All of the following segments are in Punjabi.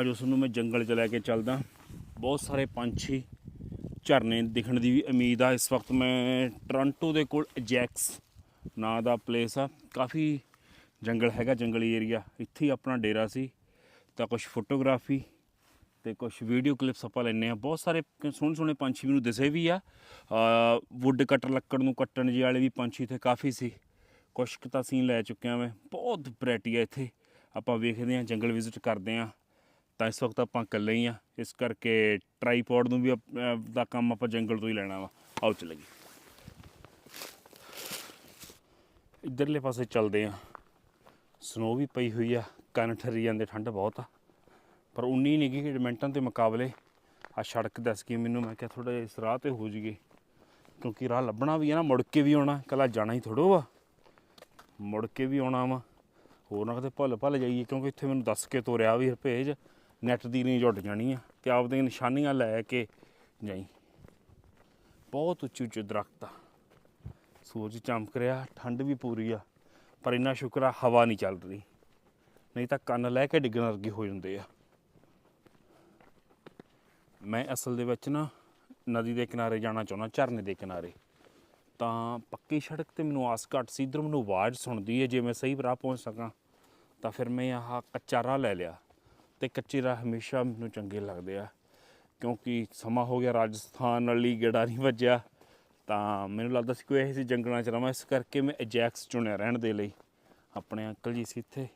ਅੱਜ ਉਸ ਨੂੰ ਮੈਂ ਜੰਗਲ 'ਚ ਲੈ ਕੇ ਚੱਲਦਾ। ਬਹੁਤ ਸਾਰੇ ਪੰਛੀ ਝਰਨੇ ਦਿਖਣ ਦੀ ਵੀ ਉਮੀਦ ਆ। ਇਸ ਵਕਤ ਮੈਂ ਟੋਰਾਂਟੋ ਦੇ ਕੋਲ ਜੈਕਸ ਨਾਂ ਦਾ ਪਲੇਸ ਆ। ਕਾਫੀ ਜੰਗਲ ਹੈਗਾ, ਜੰਗਲੀ ਏਰੀਆ ਇੱਥੇ ਹੀ ਆਪਣਾ ਡੇਰਾ ਸੀ। ਤਾਂ ਕੁਝ ਫੋਟੋਗ੍ਰਾਫੀ ਤੇ ਕੁਝ ਵੀਡੀਓ ਕਲਿੱਪਸ ਆਪਾਂ ਲੈਨੇ ਆ ਬਹੁਤ ਸਾਰੇ ਸੋਹਣੇ ਸੋਹਣੇ ਪੰਛੀ ਮੈਨੂੰ ਦਿਸੇ ਵੀ ਆ। ਵੁੱਡ ਕਟਰ ਲੱਕੜ ਨੂੰ ਕੱਟਣ ਜੀ ਵਾਲੇ ਵੀ ਪੰਛੀ ਇੱਥੇ ਕਾਫੀ ਸੀ। ਕੁਛ ਕੁ ਤਾਂ ਸੀਨ ਲੈ ਚੁੱਕਿਆ ਮੈਂ। ਬਹੁਤ ਵੈਰਾਈਟੀ ਆ ਇੱਥੇ। ਆਪਾਂ ਵੇਖਦੇ ਆ ਜੰਗਲ ਵਿਜ਼ਿਟ ਕਰਦੇ ਆ ਤਾਂ ਇਸ ਵਕਤ ਆਪਾਂ ਇਕੱਲੇ ਹੀ ਆ, ਇਸ ਕਰਕੇ ਟ੍ਰਾਈਪੋਡ ਨੂੰ ਵੀ ਦਾ ਕੰਮ ਆਪਾਂ ਜੰਗਲ ਤੋਂ ਹੀ ਲੈਣਾ ਵਾ। ਆਓ ਚੱਲੀਏ। ਇਧਰਲੇ ਪਾਸੇ ਚੱਲਦੇ ਆ। ਸਨੋ ਵੀ ਪਈ ਹੋਈ ਆ, ਕੰਨ ਠਰੀ ਜਾਂਦੇ, ਠੰਡ ਬਹੁਤ ਆ। ਪਰ ਉਨੀ ਨਹੀਂ ਗਈ ਐਡਮਿੰਟਨ ਦੇ ਮੁਕਾਬਲੇ ਆ ਸੜਕ ਦੱਸ ਗਈ ਮੈਨੂੰ, ਮੈਂ ਕਿਹਾ ਥੋੜਾ ਇਸ ਰਾਹ ਤੇ ਹੋ ਜੀਏ ਕਿਉਂਕਿ ਰਾਹ ਲੱਭਣਾ ਵੀ ਆ ਨਾ, ਮੁੜ ਕੇ ਵੀ ਆਉਣਾ ਕੱਲਾ ਜਾਣਾ ਹੀ ਥੋੜੋ ਵਾ। ਮੁੜ ਕੇ ਵੀ ਆਉਣਾ ਵਾ। ਹੋਰ ਨਾ ਕਿਤੇ ਭੁੱਲ ਭੱਲ ਜਾਈਏ, ਕਿਉਂਕਿ ਇੱਥੇ ਮੈਨੂੰ ਦੱਸ ਕੇ ਤੋਰਿਆ ਵੀ ਭੇਜ ਨੈਟ ਦੀ ਨਹੀਂ ਜੁੜ ਜਾਣੀ ਆ ਤੇ ਆਪਦੀਆਂ ਨਿਸ਼ਾਨੀਆਂ ਲੈ ਕੇ ਜਾਈ। ਬਹੁਤ ਉੱਚੀ ਉੱਚੇ ਦਰਖਤ ਆ। ਸੂਰਜ ਚਮਕ ਰਿਹਾ, ਠੰਡ ਵੀ ਪੂਰੀ ਆ, ਪਰ ਇੰਨਾ ਸ਼ੁਕਰ ਆ ਹਵਾ ਨਹੀਂ ਚੱਲ ਰਹੀ ਨਹੀਂ ਤਾਂ ਕੰਨ ਲੈ ਕੇ ਡਿੱਗਣ ਵਰਗੇ ਹੋ ਜਾਂਦੇ ਆ। ਮੈਂ ਅਸਲ ਦੇ ਵਿੱਚ ਨਾ ਨਦੀ ਦੇ ਕਿਨਾਰੇ ਜਾਣਾ ਚਾਹੁੰਦਾ, ਝਰਨੇ ਦੇ ਕਿਨਾਰੇ। ਤਾਂ ਪੱਕੀ ਸੜਕ ਤੇ ਮੈਨੂੰ ਆਸ ਘੱਟ ਸੀ, ਇਧਰ ਮੈਨੂੰ ਆਵਾਜ਼ ਸੁਣਦੀ ਹੈ ਜੇ ਮੈਂ ਸਹੀ ਰਾਹ ਪਹੁੰਚ ਸਕਾਂ, ਤਾਂ ਫਿਰ ਮੈਂ ਆਹ ਕੱਚਾ ਰਾਹ ਲੈ ਲਿਆ। ਤੇ ਕੱਚੇ ਰਾਹ ਹਮੇਸ਼ਾ ਮੈਨੂੰ ਚੰਗੇ ਲੱਗਦੇ ਆ। ਕਿਉਂਕਿ ਸਮਾਂ ਹੋ ਗਿਆ ਰਾਜਸਥਾਨ ਵਾਲੀ, ਗੇੜਾ ਨਹੀਂ ਵੱਜਿਆ। ਤਾਂ ਮੈਨੂੰ ਲੱਗਦਾ ਸੀ ਕੋਈ ਇਹੋ ਜਿਹੇ ਜੰਗਲਾਂ 'ਚ ਰਵਾਂ, ਇਸ ਕਰਕੇ ਮੈਂ ਐਜੈਕਸ ਚੁਣਿਆ ਰਹਿਣ ਦੇ ਲਈ। ਆਪਣੇ ਅੰਕਲ ਜੀ ਸੀ ਇੱਥੇ।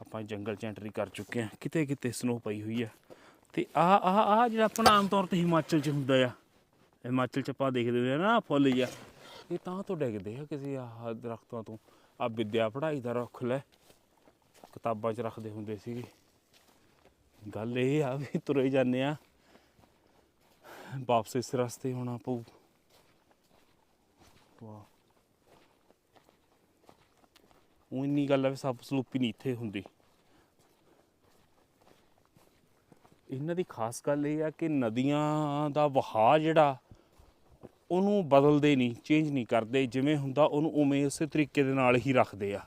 ਆਪਾਂ ਜੰਗਲ 'ਚ ਐਂਟਰੀ ਕਰ ਚੁੱਕੇ ਹਾਂ ਕਿਤੇ ਕਿਤੇ ਸਨੋ ਪਈ ਹੋਈ ਆ। ਤੇ ਆ ਆ ਆ ਜਿਹੜਾ ਆਪਣਾ ਆਮ ਤੌਰ ਤੇ ਹਿਮਾਚਲ 'ਚ ਹੁੰਦਾ ਆ। ਹਿਮਾਚਲ 'ਚ ਆਪਾਂ ਦੇਖਦੇ ਹੁੰਦੇ ਆ ਨਾ, ਫੁੱਲ ਜਿਹਾ। ਇਹ ਤਾਂ ਤੋਂ ਡਿੱਗਦੇ ਆ ਕਿਸੇ ਆਹ ਦਰਖਤਾਂ ਤੋਂ। ਆ ਵਿਦਿਆ ਪੜ੍ਹਾਈ ਦਾ ਰੁੱਖ ਲੈ। ਕਿਤਾਬਾਂ 'ਚ ਰੱਖਦੇ ਹੁੰਦੇ ਸੀਗੇ। ਗੱਲ ਇਹ ਆ ਵੀ ਤੁਰੇ ਜਾਂਦੇ ਆ। ਵਾਪਸ ਇਸ ਰਸਤੇ ਹੋਣਾ ਪਊ। ਵਾਹ। ਉਹ ਇੰਨੀ ਗੱਲ ਆ ਵੀ ਸੱਪ ਸਲੂਪੀ ਨਹੀਂ ਇੱਥੇ ਹੁੰਦੀ। ਇਹਨਾਂ ਦੀ ਖਾਸ ਗੱਲ ਇਹ ਆ ਕਿ ਨਦੀਆਂ ਦਾ ਵਹਾਅ ਜਿਹੜਾ, ਉਹਨੂੰ ਬਦਲਦੇ ਨਹੀਂ ਚੇਂਜ ਨਹੀਂ ਕਰਦੇ। ਜਿਵੇਂ ਹੁੰਦਾ, ਉਹਨੂੰ ਉਵੇਂ ਉਸੇ ਤਰੀਕੇ ਦੇ ਨਾਲ ਹੀ ਰੱਖਦੇ ਆ।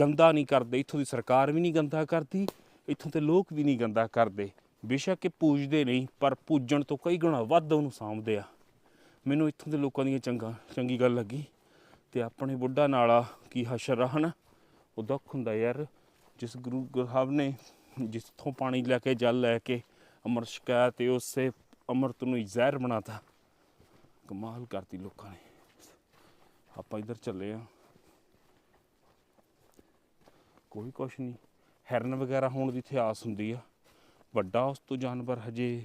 ਗੰਦਾ ਨਹੀਂ ਕਰਦੇ। ਇੱਥੋਂ ਦੀ ਸਰਕਾਰ ਵੀ ਨਹੀਂ ਗੰਦਾ ਕਰਦੀ। ਇੱਥੋਂ ਦੇ ਲੋਕ ਵੀ ਨਹੀਂ ਗੰਦਾ ਕਰਦੇ। ਬੇਸ਼ੱਕ ਇਹ ਪੂਜਦੇ ਨਹੀਂ, ਪਰ ਪੂਜਣ ਤੋਂ ਕਈ ਗੁਣਾ ਵੱਧ ਉਹਨੂੰ ਸਾਂਭਦੇ ਆ। ਮੈਨੂੰ ਇੱਥੋਂ ਦੇ ਲੋਕਾਂ ਦੀਆਂ ਚੰਗਾ, ਚੰਗੀ ਗੱਲ ਲੱਗੀ। ਤੇ ਆਪਣੇ ਬੁੱਢਾ ਨਾਲਾ ਕੀ ਹਸ਼ਰ ਹਨ ਉਹ ਦੁੱਖ ਹੁੰਦਾ ਯਾਰ, ਜਿਸ ਗੁਰੂ ਸਾਹਿਬ ਨੇ ਜਿੱਥੋਂ ਪਾਣੀ ਲੈ ਕੇ, ਜਲ ਲੈ ਕੇ, ਅਮਰ ਛਕਾਇਆ ਤੇ ਉਸੇ ਅੰਮ੍ਰਿਤ ਨੂੰ ਹੀ ਜ਼ਹਿਰ ਬਣਾਤਾ। ਕਮਾਲ ਕਰਤੀ ਲੋਕਾਂ ਨੇ। ਆਪਾਂ ਇੱਧਰ ਚੱਲੇ ਆ। ਕੋਈ ਕੁਛ ਨਹੀਂ। ਹੈਰਨ ਵਗੈਰਾ ਹੋਣ ਦੀ ਇੱਥੇ ਆਸ ਹੁੰਦੀ ਆ। ਵੱਡਾ ਉਸ ਤੋਂ ਜਾਨਵਰ ਹਜੇ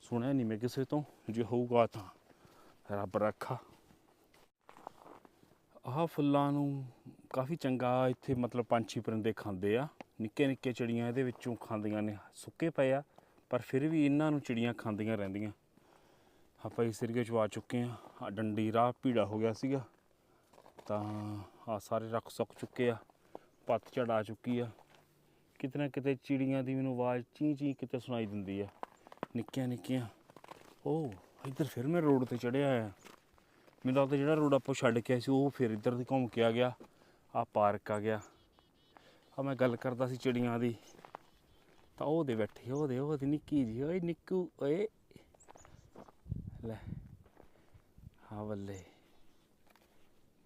ਸੁਣਿਆ ਨਹੀਂ ਮੈਂ ਕਿਸੇ ਤੋਂ। ਜੇ ਹੋਊਗਾ ਤਾਂ ਰੱਬ ਰੱਖਾ। ਆਹ ਫੁੱਲਾਂ ਨੂੰ ਕਾਫੀ ਚੰਗਾ ਇੱਥੇ ਮਤਲਬ ਪੰਛੀ ਪਰਿੰਦੇ ਖਾਂਦੇ ਆ। ਨਿੱਕੇ ਨਿੱਕੇ ਚਿੜੀਆਂ ਇਹਦੇ ਵਿੱਚੋਂ ਖਾਂਦੀਆਂ ਨੇ। ਸੁੱਕੇ ਪਏ ਆ, ਪਰ ਫਿਰ ਵੀ ਇਹਨਾਂ ਨੂੰ ਚਿੜੀਆਂ ਖਾਂਦੀਆਂ ਰਹਿੰਦੀਆਂ। ਆਪਾਂ ਇਸ ਏਰੀਏ 'ਚ ਆ ਚੁੱਕੇ ਆ। ਆ ਡੰਡੀ ਰਾਹ ਭੀੜਾ ਹੋ ਗਿਆ ਸੀਗਾ। ਤਾਂ ਆ ਸਾਰੇ ਰੱਖ ਸੁੱਕ ਚੁੱਕੇ ਆ। ਪੱਤ ਝੜ ਚੁੱਕੀ ਆ। ਕਿਤੇ ਨਾ ਕਿਤੇ ਚਿੜੀਆਂ ਦੀ ਮੈਨੂੰ ਆਵਾਜ਼ ਚੀਂ ਚੀਂ ਕਿਤੇ ਸੁਣਾਈ ਦਿੰਦੀ ਆ। ਨਿੱਕੀਆਂ ਨਿੱਕੀਆਂ। ਉਹ ਇੱਧਰ ਫਿਰ ਮੈਂ ਰੋਡ ਤੇ ਚੜਿਆ ਆ। ਮੈਨੂੰ ਲੱਗਦਾ ਜਿਹੜਾ ਰੋਡ ਆਪਾਂ ਛੱਡ ਕੇ ਆਏ ਸੀ, ਉਹ ਫਿਰ ਇੱਧਰ ਦੀ ਘੁੰਮ ਕੇ ਆ ਗਿਆ। ਆ ਪਾਰਕ ਆ ਗਿਆ। ਆ ਮੈਂ ਗੱਲ ਕਰਦਾ ਸੀ ਚਿੜੀਆਂ ਦੀ। ਤਾਂ ਉਹ ਦੇ ਬੈਠੀ, ਉਹ ਦੇ, ਉਹ ਦੀ ਨਿੱਕੀ ਜੀ ਓਏ ਨਿੱਕੂ, ਓਏ। ਲੈ ਹਾਂ ਬੱਲੇ।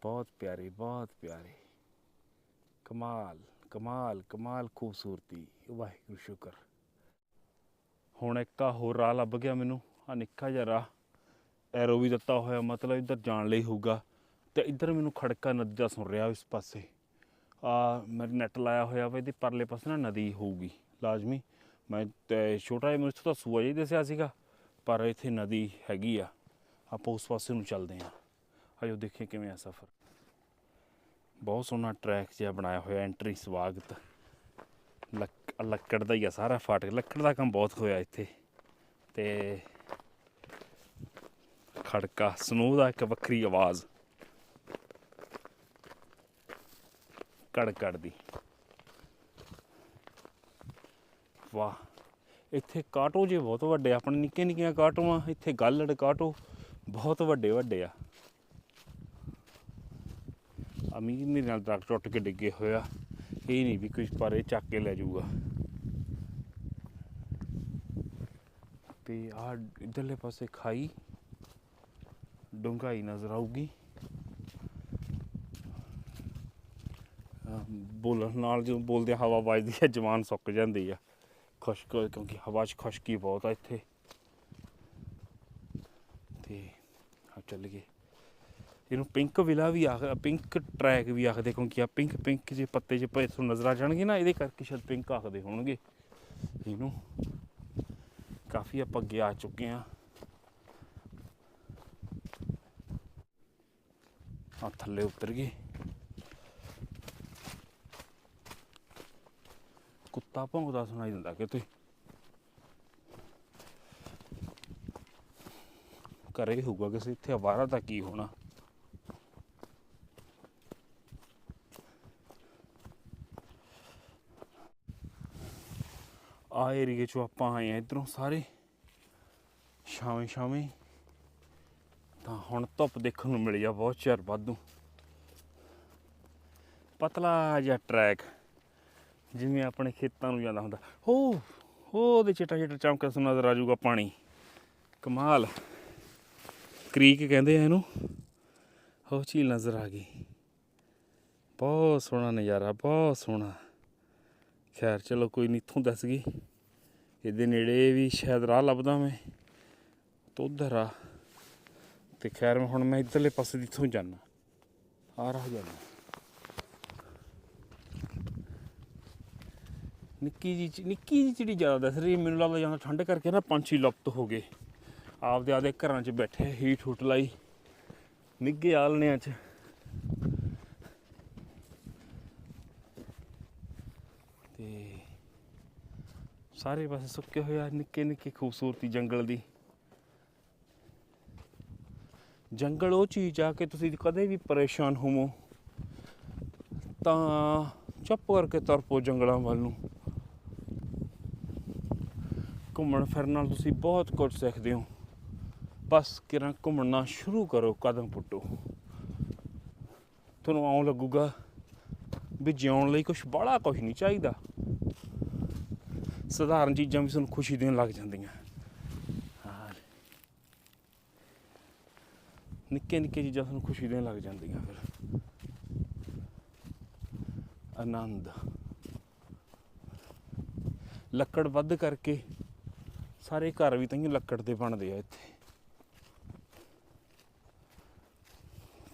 ਬਹੁਤ ਪਿਆਰੀ ਬਹੁਤ ਪਿਆਰੀ। ਕਮਾਲ। ਕਮਾਲ ਕਮਾਲ ਖੂਬਸੂਰਤੀ, ਵਾਹਿਗੁਰੂ ਸ਼ੁਕਰ। ਹੁਣ ਇੱਕ ਹੋਰ ਰਾਹ ਲੱਭ ਗਿਆ ਮੈਨੂੰ ਆ ਨਿੱਕਾ ਜਿਹਾ ਰਾਹ। ਐਰੋ ਵੀ ਦਿੱਤਾ ਹੋਇਆ, ਮਤਲਬ ਇੱਧਰ ਜਾਣ ਲਈ ਹੋਊਗਾ। ਤੇ ਇੱਧਰ ਮੈਨੂੰ ਖੜਕਾ ਨਦੀ ਦਾ ਸੁਣ ਰਿਹਾ ਇਸ ਪਾਸੇ। ਆ ਮੈਂ ਨੈਟ ਲਾਇਆ ਹੋਇਆ ਵਾ, ਇਹਦੇ ਪਰਲੇ ਪਾਸੇ ਨਾ ਨਦੀ ਹੋਊਗੀ, ਲਾਜ਼ਮੀ। ਮੈਂ ਤੇ ਛੋਟਾ ਜਿਹਾ, ਮੈਨੂੰ ਇੱਥੋਂ ਤਾਂ ਸੂਆ ਜਿਹਾ ਹੀ ਦੱਸਿਆ ਸੀਗਾ, ਪਰ ਇੱਥੇ ਨਦੀ ਹੈਗੀ ਆ। ਆਪਾਂ ਉਸ ਪਾਸੇ ਨੂੰ ਚੱਲਦੇ ਹਾਂ। ਆਜੋ ਦੇਖੀਏ ਕਿਵੇਂ ਆ ਸਫ਼ਰ। ਬਹੁਤ ਸੋਹਣਾ ਟਰੈਕ ਜਿਹਾ ਬਣਾਇਆ ਹੋਇਆ ਐਂਟਰੀ ਸਵਾਗਤ। ਲੱਕ, ਲੱਕੜ ਦਾ ਹੀ ਆ ਸਾਰਾ ਫਾਟਕ, ਲੱਕੜ ਦਾ ਕੰਮ ਬਹੁਤ ਹੋਇਆ ਇੱਥੇ। ਤੇ ਖੜਕਾ ਸਨੋ ਦਾ ਇੱਕ ਵੱਖਰੀ ਆਵਾਜ਼। ਕੜ ਕੜ ਦੀ। ਵਾਹ, ਇੱਥੇ ਕਾਟੋ ਜੇ ਬਹੁਤ ਵੱਡੇ ਆਪਣੇ ਨਿੱਕੇ ਨਿੱਕੀਆਂ ਕਾਟੋਆਂ, ਇੱਥੇ ਗੱਲੜ ਕਾਟੋ, ਬਹੁਤ ਵੱਡੇ ਵੱਡੇ ਆ। ਆ ਜੀ, ਮੇਰੇ ਨਾਲ ਦਰਖਤ ਟੁੱਟ ਕੇ ਡਿੱਗੇ ਹੋਇਆ ਇਹ ਨਹੀਂ ਵੀ ਕੋਈ ਪਰੇ ਚੱਕ ਕੇ ਲੈ ਜਾਊਗਾ। ਤੇ ਆ ਇਧਰਲੇ ਪਾਸੇ ਖਾਈ ਡੁੰਗਾਈ ਨਜ਼ਰ ਆਊਗੀ। ਬੋਲਣ ਨਾਲ ਜਦੋਂ ਬੋਲਦੇ ਹਵਾ ਵੱਜਦੀ ਹੈ ਜਵਾਨ ਸੁੱਕ ਜਾਂਦੀ ਆ। ਖੁਸ਼ਕ ਕਿਉਂਕਿ ਹਵਾ 'ਚ ਖੁਸ਼ਕੀ ਬਹੁਤ ਆ ਇੱਥੇ। ਤੇ ਆ ਚੱਲ ਗਏ। ਇਹਨੂੰ ਪਿੰਕ ਵਿਲਾ ਵੀ ਆਖ ਪਿੰਕ ਟਰੈਕ ਵੀ ਆਖਦੇ ਕਿਉਂਕਿ ਆ ਪਿੰਕ ਪਿੰਕ ਜੇ ਪੱਤੇ ਜੇ ਪਏ ਤੁਹਾਨੂੰ ਨਜ਼ਰ ਆ ਜਾਣਗੇ ਨਾ, ਇਹਦੇ ਕਰਕੇ ਸ਼ਾਇਦ ਪਿੰਕ ਆਖਦੇ ਹੋਣਗੇ। ਇਹਨੂੰ ਕਾਫੀ ਆਪਾਂ ਅੱਗੇ ਆ ਚੁੱਕੇ ਆ ਆ ਥੱਲੇ ਉਤਰ ਗਏ। ਕੁੱਤਾ ਭੌਂਕਦਾ ਸੁਣਾਈ ਦਿੰਦਾ ਕਿਤੇ ਘਰੇ ਹੋਊਗਾ ਕਿਸੇ, ਇੱਥੇ ਆਵਾਰਾ ਤਾਂ ਕੀ ਹੋਣਾ? ਆ ਏਰੀਏ ਚੋਂ ਆਪਾਂ ਆਏ ਆ ਇਧਰੋਂ ਸਾਰੇ ਛਾਵੇਂ ਛਾਵੇਂ। ਤਾਂ ਹੁਣ ਧੁੱਪ ਦੇਖਣ ਨੂੰ ਮਿਲੀ ਆ, ਬਹੁਤ ਚਿਰ ਵਾਧੂ ਪਤਲਾ ਜਿਹਾ ਟਰੈਕ ਜਿਵੇਂ ਆਪਣੇ ਖੇਤਾਂ ਨੂੰ ਜਾਂਦਾ ਹੁੰਦਾ। ਹੋ ਹੋ, ਉਹਦੇ ਚਿੱਟਾ ਚਿੱਟਾ ਚਮਕਦਾ ਸੁ, ਨਜ਼ਰ ਆ ਜਾਊਗਾ ਪਾਣੀ। ਕਮਾਲ। ਕ੍ਰੀਕ ਕਹਿੰਦੇ ਆ ਇਹਨੂੰ। ਉਹ ਝੀਲ ਨਜ਼ਰ ਆ ਗਈ। ਬਹੁਤ ਸੋਹਣਾ ਨਜ਼ਾਰਾ, ਬਹੁਤ ਸੋਹਣਾ। ਖੈਰ, ਚਲੋ ਕੋਈ ਨਹੀਂ ਇੱਥੋਂ ਦੱਸ ਗਈ। ਇਹਦੇ ਨੇੜੇ ਵੀ ਸ਼ਾਇਦ ਰਾਹ ਲੱਭਦਾ ਮੈਂ, ਤਾਂ ਉੱਧਰ ਆ। ਤੇ ਖੈਰ ਹੁਣ ਮੈਂ ਇੱਧਰਲੇ ਪਾਸੇ ਦੀ ਇੱਥੋਂ ਜਾਣਾ ਆ ਰਾਹ ਜਾਣਾ ਨਿੱਕੀ ਜੀ ਨਿੱਕੀ ਜੀ ਚਿੜੀ ਜ਼ਿਆਦਾ ਦੱਸ ਰਹੀ ਮੈਨੂੰ ਲੱਗਦਾ ਜਾਂਦਾ ਠੰਡ ਕਰਕੇ ਨਾ ਪੰਛੀ ਲੁਪਤ ਹੋ ਗਏ। ਆਪਦੇ ਆਪਦੇ ਘਰਾਂ 'ਚ ਬੈਠੇ ਹੀਟ ਹੁੱਟ ਲਾਈ। ਨਿੱਗੇ ਆਲਣਿਆਂ 'ਚ। ਸਾਰੇ ਪਾਸੇ ਸੁੱਕੇ ਹੋਏ ਆ, ਨਿੱਕੇ ਨਿੱਕੇ ਖੂਬਸੂਰਤੀ ਜੰਗਲ ਦੀ। ਜੰਗਲ ਉਹ ਚੀਜ਼ ਆ ਕਿ ਤੁਸੀਂ ਕਦੇ ਵੀ ਪਰੇਸ਼ਾਨ ਹੋਵੋ, ਤਾਂ ਚੁੱਪ ਕਰਕੇ ਤੁਰ ਪਓ ਜੰਗਲਾਂ ਵੱਲ ਨੂੰ। ਘੁੰਮਣ ਫਿਰਨ ਨਾਲ ਤੁਸੀਂ ਬਹੁਤ ਕੁਝ ਸਿੱਖਦੇ ਹੋ। ਬਸ ਕਿਰਾਂ ਘੁੰਮਣਾ ਸ਼ੁਰੂ ਕਰੋ, ਕਦਮ ਪੁੱਟੋ। ਤੁਹਾਨੂੰ ਆਉਂ ਲੱਗੂਗਾ ਵੀ ਜਿਉਣ ਲਈ ਕੁਝ ਬਾਹਲਾ ਕੁਝ ਨਹੀਂ ਚਾਹੀਦਾ। ਸਧਾਰਨ ਚੀਜ਼ਾਂ ਵੀ ਤੁਹਾਨੂੰ ਖੁਸ਼ੀ ਦੇਣ ਲੱਗ ਜਾਂਦੀਆਂ। ਹਾਂ ਨਿੱਕੇ ਨਿੱਕੇ ਚੀਜ਼ਾਂ ਤੁਹਾਨੂੰ ਖੁਸ਼ੀ ਦੇਣ ਲੱਗ ਜਾਂਦੀਆਂ ਫਿਰ। ਆਨੰਦ। ਲੱਕੜ ਵੱਧ ਕਰਕੇ ਸਾਰੇ ਘਰ ਵੀ ਤਾਂ ਲੱਕੜ ਦੇ ਬਣਦੇ ਆ ਇੱਥੇ।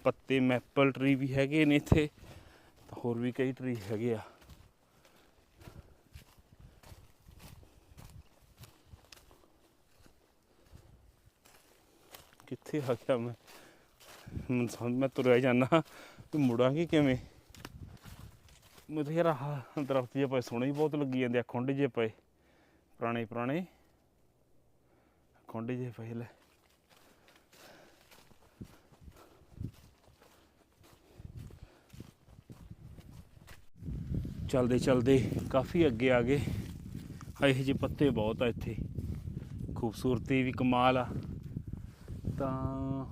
ਪੱਤੇ, ਮੈਪਲ ਟਰੀ ਵੀ ਹੈਗੇ ਨੇ ਇੱਥੇ ਹੋਰ ਵੀ ਕਈ ਟਰੀ ਹੈਗੇ ਆ। ਕਿੱਥੇ ਆ ਗਿਆ ਮੈਂ। ਮੈਨੂੰ ਸਮਝ ਮੈਂ ਤੁਰਿਆ ਜਾਣਾ ਤੇ ਮੁੜਾਂਗੇ ਕਿਵੇਂ? ਮੈਨੂੰ ਤਾਂ ਯਾਰ ਆਹ ਦਰਖਤ ਜਿਹੇ ਪਏ, ਸੋਹਣੇ ਹੀ ਬਹੁਤ ਲੱਗੀ ਜਾਂਦੇ ਆ, ਖੁੰਡ ਜਿਹੇ ਪਏ। ਪੁਰਾਣੇ ਪੁਰਾਣੇ। ਖੁੰਡ ਜਿਹੇ ਪਏ, ਲੈ। ਚਲਦੇ ਚਲਦੇ ਕਾਫੀ ਅੱਗੇ ਆ ਗਏ। ਇਹੋ ਜਿਹੇ ਪੱਤੇ ਬਹੁਤ ਆ ਇੱਥੇ। ਖੂਬਸੂਰਤੀ ਵੀ ਕਮਾਲ ਆ। ਤਾਂ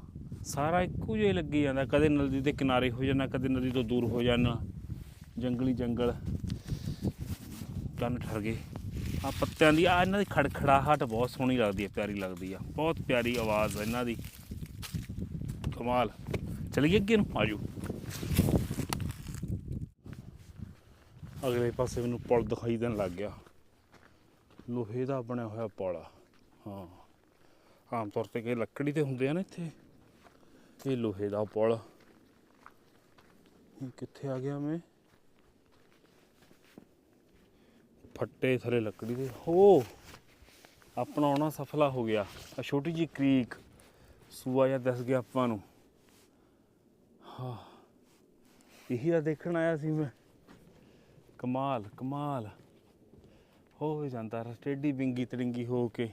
ਸਾਰਾ ਇੱਕੋ ਜਿਹਾ ਹੀ ਲੱਗੀ ਜਾਂਦਾ। ਕਦੇ ਨਦੀ ਦੇ ਕਿਨਾਰੇ ਹੋ ਜਾਣਾ ਕਦੇ ਨਦੀ ਤੋਂ ਦੂਰ ਹੋ ਜਾਣਾ ਜੰਗਲੀ ਜੰਗਲ। ਕੰਨ ਠਰ ਗਏ। ਆ ਪੱਤਿਆਂ ਦੀ, ਆ ਇਹਨਾਂ ਦੀ ਖੜਖੜਾਹਟ ਬਹੁਤ ਸੋਹਣੀ ਲੱਗਦੀ ਹੈ, ਪਿਆਰੀ ਲੱਗਦੀ ਆ। ਬਹੁਤ ਪਿਆਰੀ ਆਵਾਜ਼ ਆ ਇਹਨਾਂ ਦੀ। ਕਮਾਲ। ਚਲੀਏ ਅੱਗੇ ਨੂੰ, ਆਜੋ। ਅਗਲੇ ਪਾਸੇ ਮੈਨੂੰ ਪੁਲ ਦਿਖਾਈ ਦੇਣ ਲੱਗ ਗਿਆ। ਲੋਹੇ ਦਾ ਬਣਿਆ ਹੋਇਆ ਪੁਲ ਆ। ਹਾਂ। ਆਮ ਤੌਰ ਤੇ ਕਿ ਲੱਕੜੀ ਦੇ ਹੁੰਦੇ ਆ ਨਾ ਇੱਥੇ। ਇਹ ਲੋਹੇ ਦਾ ਪੁਲ। ਕਿੱਥੇ ਆ ਗਿਆ ਮੈਂ? ਫੱਟੇ ਥਲੇ ਲੱਕੜੀ ਦੇ। ਹੋ! ਆਪਣਾ ਆਉਣਾ ਸਫਲਾ ਹੋ ਗਿਆ। ਆ ਛੋਟੀ ਜੀ ਕ੍ਰੀਕ। ਸੂਆ ਜਿਹਾ ਦਿਸ ਗਿਆ ਆਪਾਂ ਨੂੰ। ਹਾਂ। ਇਹੀ ਆ ਦੇਖਣ ਆਇਆ ਸੀ ਮੈਂ। ਕਮਾਲ ਕਮਾਲ। ਹੋ ਜਾਂਦਾ ਰਸਟੇਡੀ ਬਿੰਗੀ ਤੜਿੰਗੀ ਹੋ ਕੇ।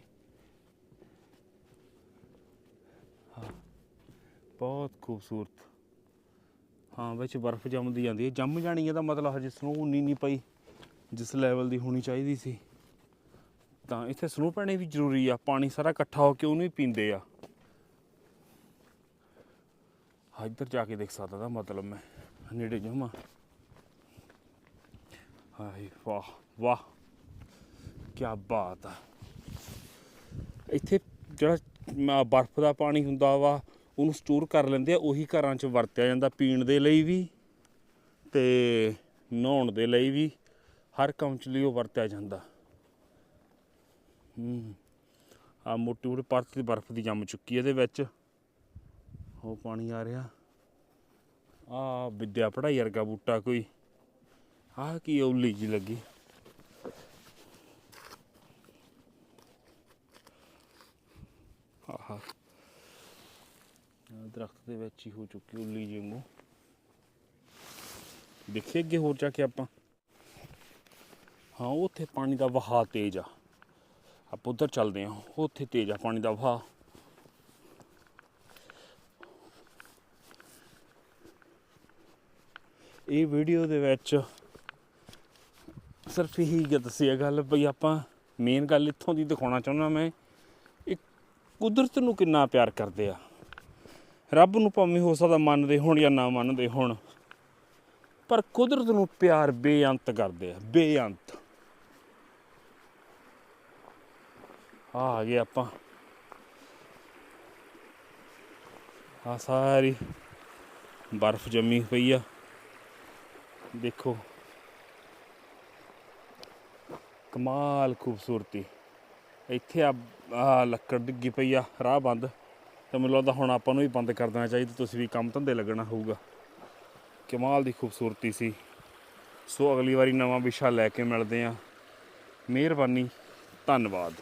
ਬਹੁਤ ਖੂਬਸੂਰਤ। ਹਾਂ, ਵਿੱਚ ਬਰਫ਼ ਜੰਮਦੀ ਜਾਂਦੀ ਹੈ। ਜੰਮ ਜਾਣੀ ਹੈ ਤਾਂ ਮਤਲਬ ਹਜੇ ਸਨੋ ਉਨੀ ਨਹੀਂ ਪਈ, ਜਿਸ ਲੈਵਲ ਦੀ ਹੋਣੀ ਚਾਹੀਦੀ ਸੀ। ਤਾਂ ਇੱਥੇ ਸਨੋ ਪੈਣੀ ਵੀ ਜ਼ਰੂਰੀ ਆ। ਪਾਣੀ ਸਾਰਾ ਇਕੱਠਾ ਹੋ ਕੇ ਉਹਨੂੰ ਹੀ ਪੀਂਦੇ ਆ। ਹਾਂ, ਇੱਧਰ ਜਾ ਕੇ ਦੇਖ ਸਕਦਾ ਤਾਂ ਮਤਲਬ ਮੈਂ। ਨੇੜੇ ਜਾਵਾਂ ਹਾਏ, ਵਾਹ ਵਾਹ। ਕੀ ਬਾਤ ਆ। ਇੱਥੇ ਜਿਹੜਾ ਬਰਫ਼ ਦਾ ਪਾਣੀ ਹੁੰਦਾ ਵਾ ਉਹਨੂੰ ਸਟੋਰ ਕਰ ਲੈਂਦੇ ਆ, ਉਹੀ ਘਰਾਂ 'ਚ ਵਰਤਿਆ ਜਾਂਦਾ ਪੀਣ ਦੇ ਲਈ ਵੀ ਤੇ ਨਹਾਉਣ ਦੇ ਲਈ ਵੀ, ਹਰ ਕੰਮ 'ਚ ਲਈ ਉਹ ਵਰਤਿਆ ਜਾਂਦਾ। ਹੂੰ ਆ ਮੋਟੀ ਮੋਟੀ ਪਰਤ ਦੀ ਬਰਫ਼ ਦੀ ਜੰਮ ਚੁੱਕੀ ਇਹਦੇ ਵਿੱਚ। ਉਹ ਪਾਣੀ ਆ ਰਿਹਾ। ਆ ਵਿਦਿਆ ਪੜਾਈ ਵਰਗਾ ਬੂਟਾ ਕੋਈ। ਆਹ ਕੀ ਔਲੀ ਜੀ ਲੱਗੀ। ਆਹਾ ਆਹ। ਦਰਖਤ ਦੇ ਵਿੱਚ ਹੀ ਹੋ ਚੁੱਕੀ ਉੱਲੀ ਜੀ ਵਾਂਗੂ ਦੇਖੀਏ ਅੱਗੇ ਹੋਰ ਜਾ ਕੇ ਆਪਾਂ। ਹਾਂ, ਉੱਥੇ ਪਾਣੀ ਦਾ ਵਹਾਅ ਤੇਜ਼ ਆ। ਆਪਾਂ ਉਧਰ ਚੱਲਦੇ ਹਾਂ। ਉੱਥੇ ਤੇਜ਼ ਆ ਪਾਣੀ ਦਾ ਵਹਾਅ। ਇਹ ਵੀਡੀਓ ਦੇ ਵਿੱਚ ਸਿਰਫ ਇਹੀ ਦੱਸੀ ਹੈ ਗੱਲ ਵੀ ਆਪਾਂ ਮੇਨ ਗੱਲ ਇੱਥੋਂ ਦੀ ਦਿਖਾਉਣਾ ਚਾਹੁੰਦਾ ਮੈਂ। ਇਹ ਕੁਦਰਤ ਨੂੰ ਕਿੰਨਾ ਪਿਆਰ ਕਰਦੇ ਆ। ਰੱਬ ਨੂੰ ਭਾਵੇਂ ਹੋ ਸਕਦਾ ਮੰਨਦੇ ਹੋਣ ਜਾਂ ਨਾ ਮੰਨਦੇ ਹੋਣ, ਪਰ ਕੁਦਰਤ ਨੂੰ ਪਿਆਰ ਬੇਅੰਤ ਕਰਦੇ ਆ, ਬੇਅੰਤ। ਆ ਗਏ ਆਪਾਂ। ਆ ਸਾਰੀ ਬਰਫ਼ ਜੰਮੀ ਪਈ ਆ। ਦੇਖੋ, ਕਮਾਲ ਖੂਬਸੂਰਤੀ। ਇੱਥੇ ਆ ਆਹ ਲੱਕੜ ਡਿੱਗੀ ਪਈ ਆ, ਰਾਹ ਬੰਦ। ਤੇ ਮੈਨੂੰ ਲੱਗਦਾ ਹੁਣ ਆਪਾਂ ਨੂੰ ਵੀ ਬੰਦ ਕਰ ਦੇਣਾ ਚਾਹੀਦਾ, ਤੁਸੀਂ ਵੀ ਕੰਮ ਧੰਦੇ ਲੱਗਣਾ ਹੋਊਗਾ। ਕਮਾਲ ਦੀ ਖੂਬਸੂਰਤੀ ਸੀ। ਸੋ ਅਗਲੀ ਵਾਰੀ ਨਵਾਂ ਵਿਸ਼ਾ ਲੈ ਕੇ ਮਿਲਦੇ ਆ ਮਿਹਰਬਾਨੀ, ਧੰਨਵਾਦ।